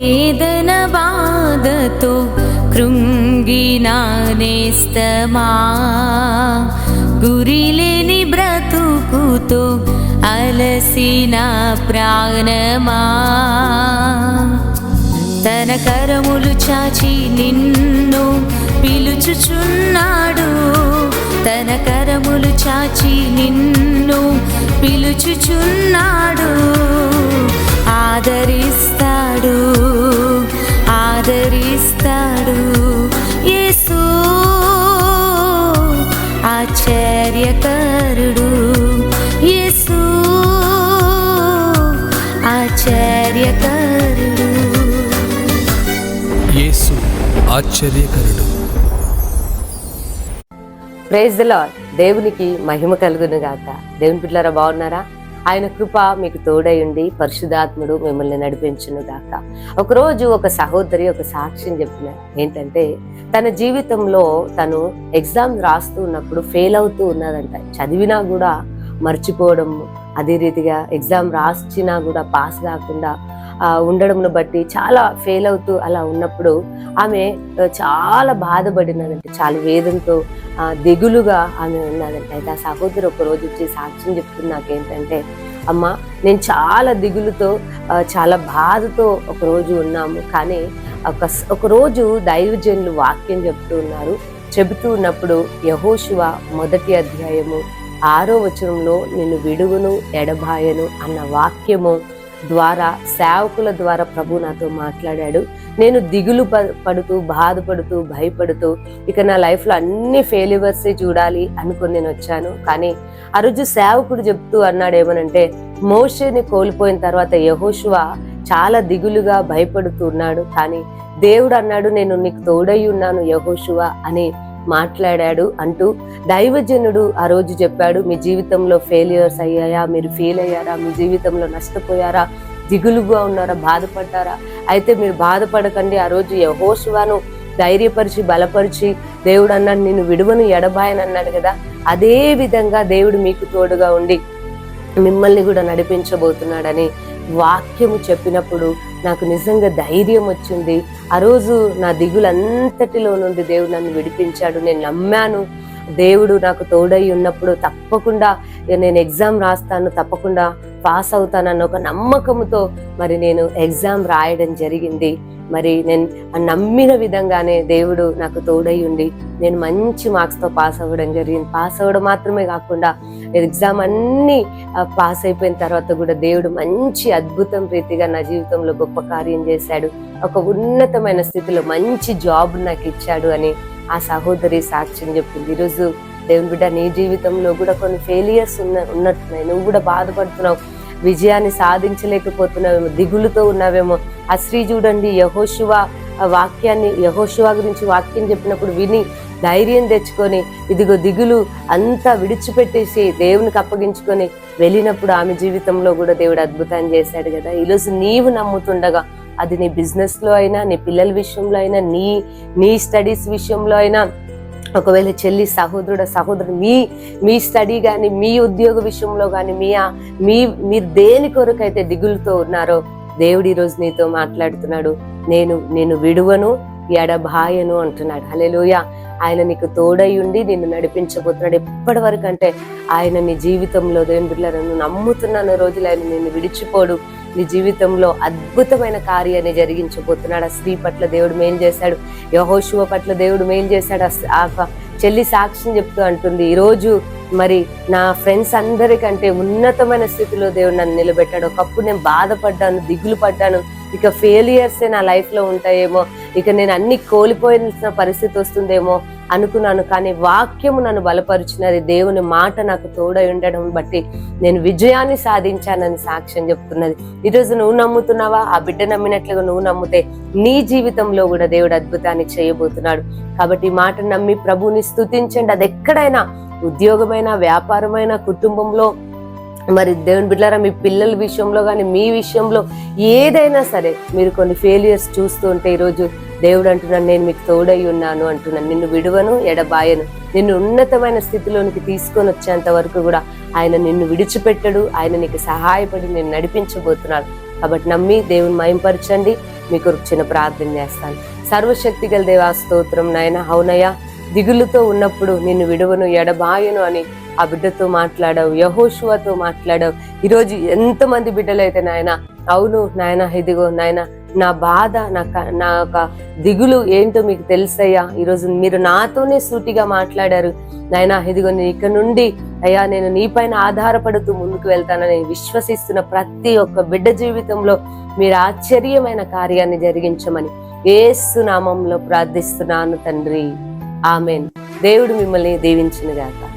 వేదన బాధతో కృంగిన నేస్తమా గురిలేని బ్రతుకుతో అలసిన ప్రాణమా తన కరములు చాచి నిన్ను పిలుచుచున్నాడు తన కరములు చాచి నిన్ను పిలుచుచున్నాడు ఆశ్చర్యకరుడు. యేసు ఆశ్చర్యకరుడు. Praise the lord. దేవునికి మహిమ కలుగును గాక. దేవుని పిల్లరా బాగున్నారా? ఆయన కృప మీకు తోడై ఉండి పరిశుధాత్ముడు మిమ్మల్ని నడిపించును గాక. ఒకరోజు ఒక సహోదరి ఒక సాక్ష్యం చెప్పిన ఏంటంటే తన జీవితంలో తను ఎగ్జామ్ రాస్తూ ఉన్నప్పుడు ఫెయిల్ అవుతూ ఉన్నదంట. చదివినా కూడా మర్చిపోవడం అదే రీతిగా ఎగ్జామ్ రాసినా కూడా పాస్ కాకుండా ఉండడంను బట్టి చాలా ఫెయిల్ అవుతూ అలా ఉన్నప్పుడు ఆమె చాలా బాధపడినదంటే. చాలా వేదంతో దిగులుగా ఆమె ఉన్నదంటే. అయితే ఆ సహోదరు ఒకరోజు వచ్చి సాక్ష్యం చెప్తుంది నాకేంటంటే అమ్మ నేను చాలా దిగులుతో చాలా బాధతో ఒకరోజు ఉన్నాము. కానీ ఒక ఒకరోజు దైవజనులు వాక్యం చెప్తూ ఉన్నారు. చెబుతూ ఉన్నప్పుడు యహోశివ మొదటి అధ్యాయము ఆరో వచనంలో నిన్ను విడుగును ఎడబాయను అన్న వాక్యము ద్వారా సేవకుల ద్వారా ప్రభు నాతో మాట్లాడాడు. నేను దిగులు పడుతూ బాధపడుతూ భయపడుతూ ఇక నా లైఫ్లో అన్ని ఫెయిల్యూవర్సే చూడాలి అనుకుని నేను వచ్చాను. కానీ ఆ రోజు సేవకుడు చెప్తూ అన్నాడు ఏమనంటే మోషేని కోల్పోయిన తర్వాత యహోశువ చాలా దిగులుగా భయపడుతూ ఉన్నాడు. కానీ దేవుడు అన్నాడు నేను నీకు తోడై ఉన్నాను యహోశువ అని మాట్లాడాడు అంటూ దైవజనుడు ఆ రోజు చెప్పాడు మీ జీవితంలో ఫెయిలియర్స్ అయ్యాయా? మీరు ఫెయిల్ అయ్యారా? మీ జీవితంలో నష్టపోయారా? దిగులుగా ఉన్నారా? బాధపడ్డారా? అయితే మీరు బాధపడకండి. ఆ రోజు యహోశువాను ధైర్యపరిచి బలపరిచి దేవుడు అన్నాడు నేను విడువను ఎడబాయని అన్నాడు కదా? అదే విధంగా దేవుడు మీకు తోడుగా ఉండి మిమ్మల్ని కూడా నడిపించబోతున్నాడని వాక్యము చెప్పినప్పుడు నాకు నిజంగా ధైర్యం వచ్చింది. ఆ రోజు నా దిగులంతటిలో నుండి దేవుడు నన్ను విడిపించాడు. నేను నమ్మాను. దేవుడు నాకు తోడై ఉన్నప్పుడు తప్పకుండా నేను ఎగ్జామ్ రాస్తాను తప్పకుండా పాస్ అవుతానన్న ఒక నమ్మకంతో మరి నేను ఎగ్జామ్ రాయడం జరిగింది. మరి నేను నమ్మిన విధంగానే దేవుడు నాకు తోడై ఉండి నేను మంచి మార్క్స్తో పాస్ అవ్వడం జరిగింది. పాస్ అవ్వడం మాత్రమే కాకుండా ఎగ్జామ్ అన్నీ పాస్ అయిపోయిన తర్వాత కూడా దేవుడు మంచి అద్భుతం రీతిగా నా జీవితంలో గొప్ప కార్యం చేశాడు. ఒక ఉన్నతమైన స్థితిలో మంచి జాబ్ నాకు ఇచ్చాడు అని ఆ సహోదరి సాక్ష్యం చెప్పింది. ఈరోజు దేవుని బిడ్డ నీ జీవితంలో కూడా కొన్ని ఫెయిలియర్స్ ఉన్న ఉన్నట్టున్నాయి. నువ్వు కూడా బాధపడుతున్నావు. విజయాన్ని సాధించలేకపోతున్నావేమో దిగులుతో ఉన్నావేమో. ఆ స్త్రీ చూడండి యహోశివ వాక్యాన్ని యహోశివ గురించి వాక్యం చెప్పినప్పుడు విని ధైర్యం తెచ్చుకొని ఇదిగో దిగులు అంతా విడిచిపెట్టేసి దేవునికి అప్పగించుకొని వెళ్ళినప్పుడు ఆమె జీవితంలో కూడా దేవుడు అద్భుతాన్ని చేశాడు కదా. ఈరోజు నీవు నమ్ముతుండగా అది నీ బిజినెస్లో అయినా నీ పిల్లల విషయంలో అయినా నీ నీ స్టడీస్ విషయంలో అయినా ఒకవేళ చెల్లి సహోదరుడు సహోదరుడు మీ మీ స్టడీ కానీ మీ ఉద్యోగ విషయంలో కానీ మీ మీ మీరు దేని కొరకైతే దిగులుతో ఉన్నారో దేవుడు ఈరోజు నీతో మాట్లాడుతున్నాడు. నేను నేను విడువను ఎడబాయను అంటున్నాడు. హల్లెలూయా. ఆయన నీకు తోడై ఉండి నిన్ను నడిపించబోతున్నాడు. ఎప్పటి వరకు అంటే ఆయన నీ జీవితంలో దేవుని బిడ్డలను నమ్ముతున్నాను రోజులు ఆయన నిన్ను విడిచిపోడు. నీ జీవితంలో అద్భుతమైన కార్యాన్ని జరిగించబోతున్నాడు. ఆ స్త్రీ పట్ల దేవుడు మేలు చేశాడు. యహోశివ పట్ల దేవుడు మేలు చేశాడు. ఆ చెల్లి సాక్ష్యం చెప్తూ అంటుంది ఈరోజు మరి నా ఫ్రెండ్స్ అందరికంటే ఉన్నతమైన స్థితిలో దేవుడు నన్ను నిలబెట్టాడు. ఒకప్పుడు నేను బాధపడ్డాను దిగులు పడ్డాను. ఇక ఫెయిలియర్సే నా లైఫ్లో ఉంటాయేమో. ఇక నేను అన్ని కోల్పోయిన పరిస్థితి వస్తుందేమో. అనుకున్నాను కానీ వాక్యము నన్ను బలపరుచినది దేవుని మాట నాకు తోడై ఉండడం బట్టి నేను విజయాన్ని సాధించానని సాక్ష్యం చెప్తున్నది. ఈరోజు నువ్వు నమ్ముతున్నావా? ఆ బిడ్డ నమ్మినట్లుగా నువ్వు నమ్మితే నీ జీవితంలో కూడా దేవుడు అద్భుతాన్ని చేయబోతున్నాడు. కాబట్టి ఈ మాట నమ్మి ప్రభుని స్తుతించండి. అది ఎక్కడైనా ఉద్యోగమైన వ్యాపారమైన కుటుంబంలో మరి దేవుని బిడ్డలారా మీ పిల్లల విషయంలో కానీ మీ విషయంలో ఏదైనా సరే మీరు కొన్ని ఫెయిలియర్స్ చూస్తూ ఉంటే ఈరోజు దేవుడు అంటున్నాను నేను మీకు తోడై ఉన్నాను అంటున్నాను నిన్ను విడువను ఎడబాయను. నిన్ను ఉన్నతమైన స్థితిలోనికి తీసుకొని వచ్చేంత వరకు కూడా ఆయన నిన్ను విడిచిపెట్టడు. ఆయన నీకు సహాయపడి నేను నడిపించబోతున్నాను కాబట్టి నమ్మి దేవుని మయంపరచండి మీకు చిన్న ప్రార్థన చేస్తాను. సర్వశక్తి గల దేవా స్తోత్రం నాయన. అవునయ్యా దిగులుతో ఉన్నప్పుడు నిన్ను విడువను ఎడబాయను అని ఆ బిడ్డతో మాట్లాడావు యహోషువతో మాట్లాడావు. ఈరోజు ఎంతమంది బిడ్డలైతే నాయన అవును నాయన ఇదిగో నాయన నా బాధ నా క- నా యొక్క దిగులు ఏంటో మీకు తెలుసయ్యా? ఈరోజు మీరు నాతోనే సూటిగా మాట్లాడారు. నాయన ఇదిగో నేను ఇక్కడ నుండి అయ్యా నేను నీపైన ఆధారపడుతూ ముందుకు వెళ్తానని విశ్వసిస్తున్న ప్రతి ఒక్క బిడ్డ జీవితంలో మీరు ఆశ్చర్యమైన కార్యాన్ని జరిగించమని ఏసునామంలో ప్రార్థిస్తున్నాను తండ్రి. ఆమెన్. దేవుడు మిమ్మల్ని దీవించిన గాక.